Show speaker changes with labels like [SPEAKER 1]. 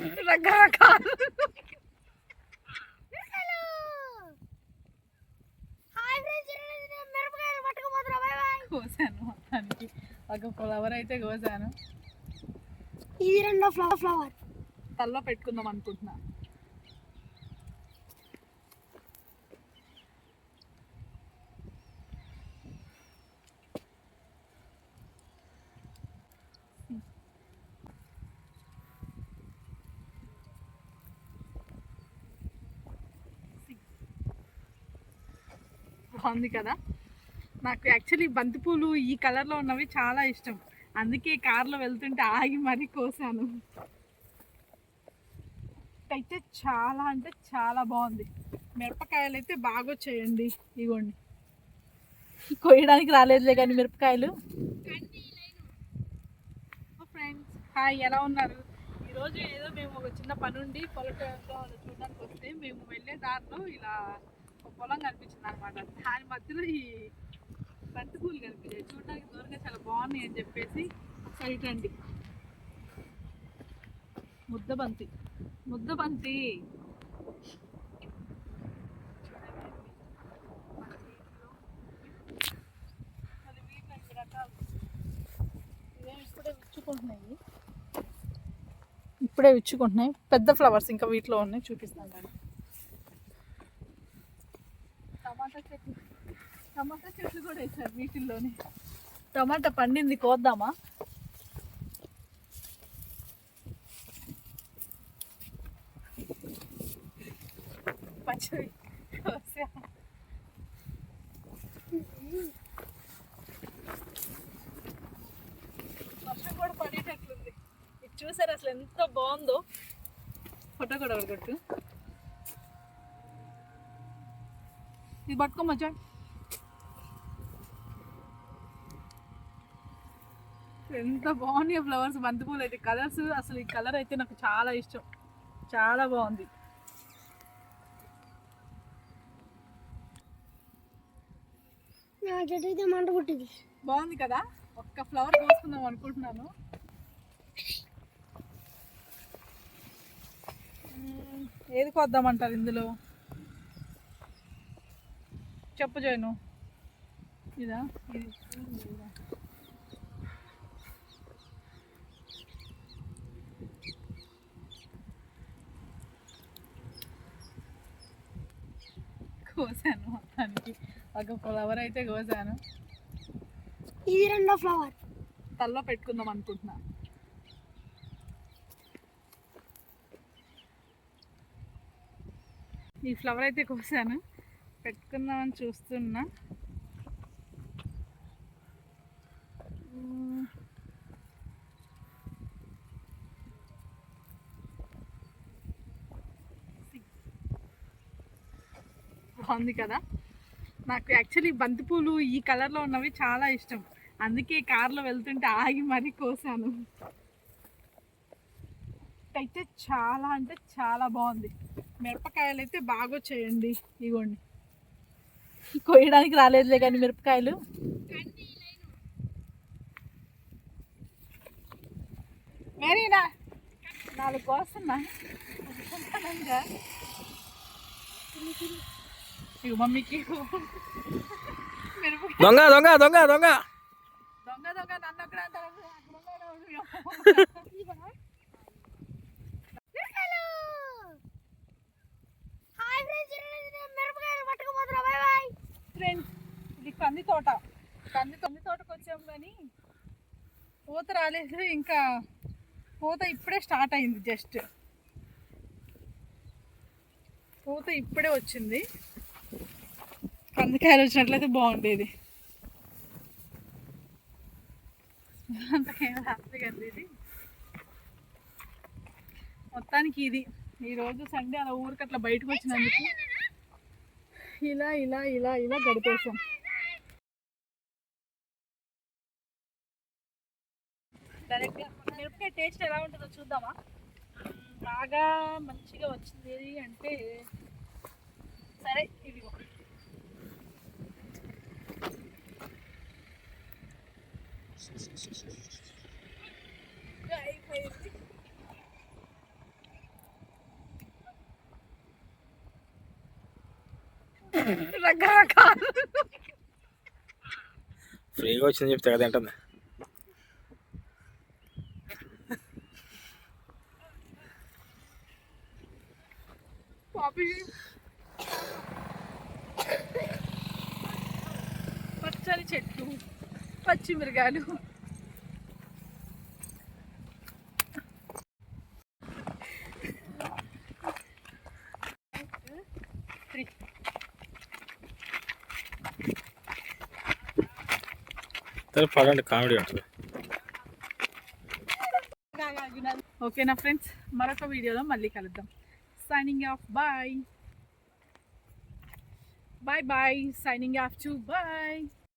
[SPEAKER 1] రకరకాల. కోసాను మొత్తానికి. ఒక ఫ్లవర్ అయితే కోసాను.
[SPEAKER 2] ఇది రెండో ఫ్లవర్ ఫ్లవర్.
[SPEAKER 1] తల్లో పెట్టుకుందాం అనుకుంటున్నా. బాగుంది కదా. నాకు యాక్చువల్లీ బంతిపూలు ఈ కలర్లో ఉన్నవి చాలా ఇష్టం. అందుకే కార్లో వెళ్తుంటే ఆగి మరీ కోసాను. అయితే చాలా అంటే చాలా బాగుంది. మిరపకాయలు అయితే బాగా చేయండి ఇగోండి. కొయ్యడానికి రాలేదులే కానీ మిరపకాయలు. ఫ్రెండ్స్ హాయ్ ఎలా ఉన్నారు? ఈరోజు ఏదో మేము ఒక చిన్న పని ఉండి పొలటలో చూడడానికి వస్తే మేము వెళ్ళే దారిలో ఇలా ఒక పొలం కనిపించింది అనమాట దాని మధ్యలో ఈ బంతి పూలు కనిపించాయి. చూడడానికి దూరంగా చాలా బాగున్నాయి అని చెప్పేసి ఒకసారి రండి ముద్ద బంతి. ముద్ద బంతి. ఇప్పుడే విచ్చుకుంటున్నాయి. ఇప్పుడే విచ్చుకుంటున్నాయి. పెద్ద ఫ్లవర్స్ ఇంకా వీటిలో ఉన్నాయి. చూపిస్తాను. నేను టమాటా చెట్లు. టమాటా చెట్లు కూడా వేసారు వీటిల్లోనే టమాటా పండింది కోద్దామా? పచ్చవి వర్షం కూడా పడేటట్లుంది. ఇది చూసారు అసలు ఎంత బాగుందో? ఫోటో కూడా ఒకటి ఇది పట్టుకోమచ్చా ఎంత బాగున్నాయి ఫ్లవర్స్ బంతిపూలు అయితే కలర్స్ అసలు ఈ కలర్ అయితే నాకు చాలా ఇష్టం. చాలా బాగుంది. బాగుంది కదా? ఒక్క ఫ్లవర్ కోసుకుందాం అనుకుంటున్నాను. ఏది కొద్దామంటారు ఇందులో? చెప్పు జైను ఇదా? ఇది? కోసాను మొత్తానికి. ఒక ఫ్లవర్ అయితే కోసాను.
[SPEAKER 2] ఇది రెండో ఫ్లవర్
[SPEAKER 1] తల్లో పెట్టుకుందాం అనుకుంటున్నా. ఈ ఫ్లవర్ అయితే కోసాను. పెట్టుకుందామని చూస్తున్నా. బాగుంది కదా? నాకు యాక్చువల్లీ బంతిపూలు ఈ కలర్లో ఉన్నవి చాలా ఇష్టం. అందుకే కార్లో వెళ్తుంటే ఆగి మరీ కోసాను. అయితే చాలా అంటే చాలా బాగుంది. మిరపకాయలు అయితే బాగా చేయండి ఇగోండి. కొయ్యడానికి రాలేదులే కానీ మిరపకాయలు. మేరీనా నాలుగు కోస్తున్నా. మమ్మీకి. మిరపకాయ.
[SPEAKER 3] దొంగ దొంగ దొంగ దొంగ
[SPEAKER 1] దొంగ నన్ను ఒక్కడ అంటారు అక్కడ ఉన్నాడు.
[SPEAKER 2] హాయ్ ఫ్రెండ్స్ మిరపకాయలు పట్టుకుపోతున్నా బాయ్ బాయ్
[SPEAKER 1] ఫ్రెండ్స్ ఇది కంది తోట కంది కంది తోటకు వచ్చాము కానీ పూత రాలేదు. ఇంకా పూత ఇప్పుడే స్టార్ట్ అయింది జస్ట్. పూత ఇప్పుడే వచ్చింది. కందికాయలు వచ్చినట్లయితే బాగుండేది. అంతకేం హ్యాపీగా అండి ఇది. మొత్తానికి ఇది. ఈరోజు సండే అలా ఊరికి అట్లా బయటకు వచ్చినందుకు ఇలా ఇలా ఇలా ఇలా గడిపేసాం మిరపకాయ టేస్ట్ ఎలా ఉంటుందో చూద్దామా? బాగా మంచిగా వచ్చింది అంటే సరే ఇదిగో అయిపోయింది. రకరకాలు.
[SPEAKER 3] ఫ్రీగా వచ్చింది చెప్తే కదా
[SPEAKER 1] ఏంటన్నా చెట్టు పచ్చిమిరకాయలు.
[SPEAKER 3] పడండి కామెడీ ఉంటుంది
[SPEAKER 1] ఓకేనా ఫ్రెండ్స్? మరొక వీడియోలో మళ్ళీ కలుద్దాం. Signing off bye bye bye signing off to bye